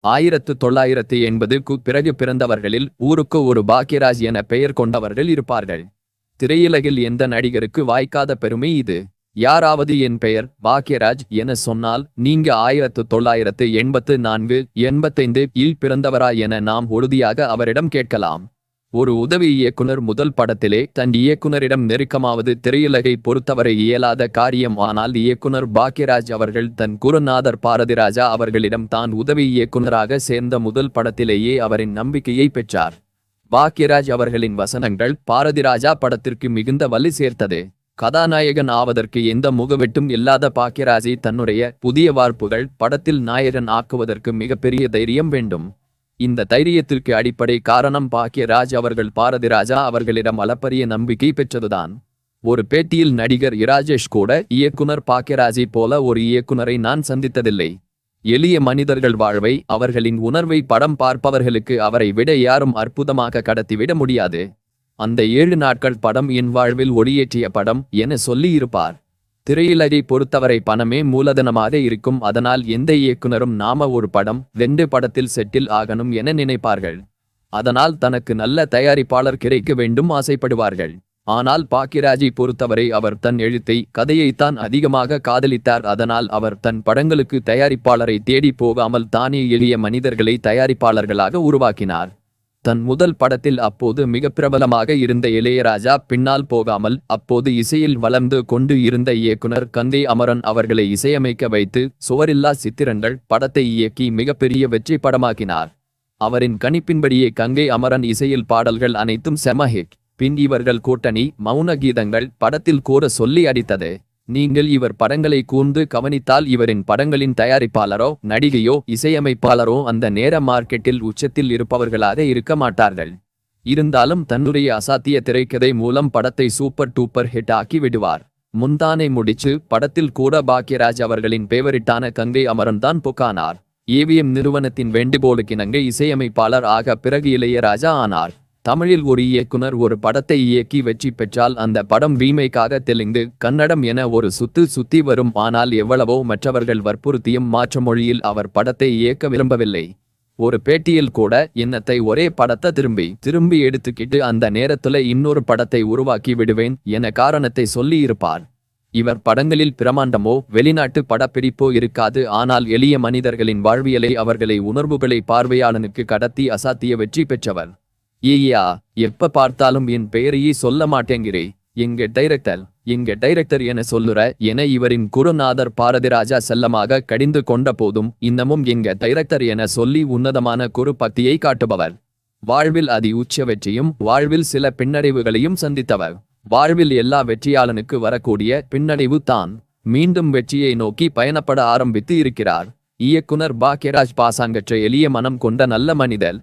ஆயிரத்து தொள்ளாயிரத்து எண்பதுக்கு பிறகு பிறந்தவர்களில் ஊருக்கு ஒரு பாக்யராஜ் என பெயர் கொண்டவர்கள் இருப்பார்கள். திரையுலகில் எந்த நடிகருக்கு வாய்க்காத பெருமை இது? யாராவது என் பெயர் பாக்யராஜ் என சொன்னால் நீங்க ஆயிரத்து தொள்ளாயிரத்து எண்பத்து நான்கு எண்பத்தைந்து இல் பிறந்தவரா என நாம் உறுதியாக அவரிடம் கேட்கலாம். ஒரு உதவி இயக்குனர் முதல் படத்திலே தன் இயக்குனரிடம் நெருக்கமாவது திரையுலகை பொறுத்தவரை இயலாத காரியம். ஆனால் இயக்குனர் பாக்யராஜ் அவர்கள் தன் குருநாதர் பாரதிராஜா அவர்களிடம் தான் உதவி இயக்குனராக சேர்ந்த முதல் படத்திலேயே அவரின் நம்பிக்கையை பெற்றார். பாக்யராஜ் அவர்களின் வசனங்கள் பாரதிராஜா படத்திற்கு மிகுந்த வலி சேர்த்தது. கதாநாயகன் ஆவதற்கு எந்த முகவெட்டும் இல்லாத பாக்யராஜை தன்னுடைய புதிய வார்ப்புகள் படத்தில் நாயகன் ஆக்குவதற்கு மிகப்பெரிய தைரியம் வேண்டும். இந்த தைரியத்திற்கு அடிப்படை காரணம் பாக்யராஜ் அவர்கள். பாரதிராஜா அவர்களிடம் அளப்பரிய நம்பிக்கை பெற்றதுதான். ஒரு பேட்டியில் நடிகர் இராஜேஷ் கூட இயக்குனர் பாக்கியராஜை போல ஒரு இயக்குனரை நான் சந்தித்ததில்லை. எளிய மனிதர்கள் வாழ்வை அவர்களின் உணர்வை படம் பார்ப்பவர்களுக்கு அவரை விட யாரும் அற்புதமாக கடத்திவிட முடியாது. அந்த ஏழு நாட்கள் படம் என் வாழ்வில் ஒளியேற்றிய படம் என சொல்லியிருப்பார். திரையுலகை பொறுத்தவரை பணமே மூலதனமாக இருக்கும். அதனால் எந்த இயக்குனரும் நாம ஒரு படம் ரெண்டு படத்தில் செட்டில் ஆகணும் என நினைப்பார்கள். அதனால் தனக்கு நல்ல தயாரிப்பாளர் கிடைக்க வேண்டும் ஆசைப்படுவார்கள். ஆனால் பாக்கியராஜை பொறுத்தவரை அவர் தன் எழுத்தை கதையைத்தான் அதிகமாக காதலித்தார். அதனால் அவர் தன் படங்களுக்கு தயாரிப்பாளரை தேடி போகாமல் தானே எளிய மனிதர்களை தயாரிப்பாளர்களாக உருவாக்கினார். தன் முதல் படத்தில் அப்போது மிக பிரபலமாக இருந்த இளையராஜா பின்னால் போகாமல் அப்போது இசையில் வளர்ந்து கொண்டு இருந்த இயக்குனர் கந்தை அமரன் அவர்களை இசையமைக்க வைத்து சுவரில்லா சித்திரங்கள் படத்தை இயக்கி மிகப்பெரிய வெற்றி படமாக்கினார். அவரின் கணிப்பின்படியே கங்கை அமரன் இசையில் பாடல்கள் அனைத்தும் செமஹிக் பின் இவர்கள் கூட்டணி மௌன கீதங்கள் படத்தில் கூற சொல்லி அடித்தது. நீங்கள் இவர் படங்களை கூர்ந்து கவனித்தால் இவரின் படங்களின் தயாரிப்பாளரோ நடிகையோ இசையமைப்பாளரோ அந்த நேர மார்க்கெட்டில் உச்சத்தில் இருப்பவர்களாக இருக்க மாட்டார்கள். இருந்தாலும் தன்னுடைய அசாத்திய திரைக்கதை மூலம் படத்தை சூப்பர் டூப்பர் ஹிட் ஆக்கி விடுவார். முந்தானை முடிச்சு படத்தில் கூட பாக்யராஜ் அவர்களின் பேவரிட்டான கங்கை அமரன் தான் புக்கானார் ஏவிஎம் நிறுவனத்தின் வேண்டுகோளுக்கிணங்க இசையமைப்பாளர் ஆக பிறகு இளையராஜா ஆனார். தமிழில் ஒரு இயக்குனர் ஒரு படத்தை இயக்கி வெற்றி பெற்றால் அந்த படம் ரீமேக்காக தெலுங்கு கன்னடம் என ஒரு சுத்து சுத்தி வரும். ஆனால் எவ்வளவோ மற்றவர்கள் வற்புறுத்தியும் மாற்று மொழியில் அவர் படத்தை இயக்க விரும்பவில்லை. ஒரு பேட்டியில் கூட என்னத்தை ஒரே படத்தை திரும்பி திரும்பி எடுத்துக்கிட்டு அந்த நேரத்துல இன்னொரு படத்தை உருவாக்கி விடுவேன் என காரணத்தை சொல்லியிருப்பார். இவர் படங்களில் பிரமாண்டமோ வெளிநாட்டு படப்பிடிப்போ இருக்காது. ஆனால் எளிய மனிதர்களின் வாழ்வியலை அவர்களை உணர்வுகளை பார்வையாளனுக்கு கடத்தி அசாத்திய வெற்றி பெற்றவர். ஈயா எப்ப பார்த்தாலும் என் பெயரையே சொல்ல மாட்டேங்கிறே. எங்க டைரக்டர் எங்க டைரக்டர் என சொல்லுற என இவரின் குருநாதர் பாரதிராஜா செல்லமாக கடிந்து கொண்ட போதும் இன்னமும் எங்க டைரக்டர் என சொல்லி உன்னதமான குரு பக்தியை காட்டுபவர். வாழ்வில் அதி உச்ச வெற்றியும் வாழ்வில் சில பின்னடைவுகளையும் சந்தித்தவர். வாழ்வில் எல்லா வெற்றியாளனுக்கு வரக்கூடிய பின்னடைவு தான். மீண்டும் வெற்றியை நோக்கி பயணப்பட ஆரம்பித்து இருக்கிறார். இயக்குனர் பாக்யராஜ் பாசாங்கற்ற எளிய மனம் கொண்ட நல்ல மனிதர்.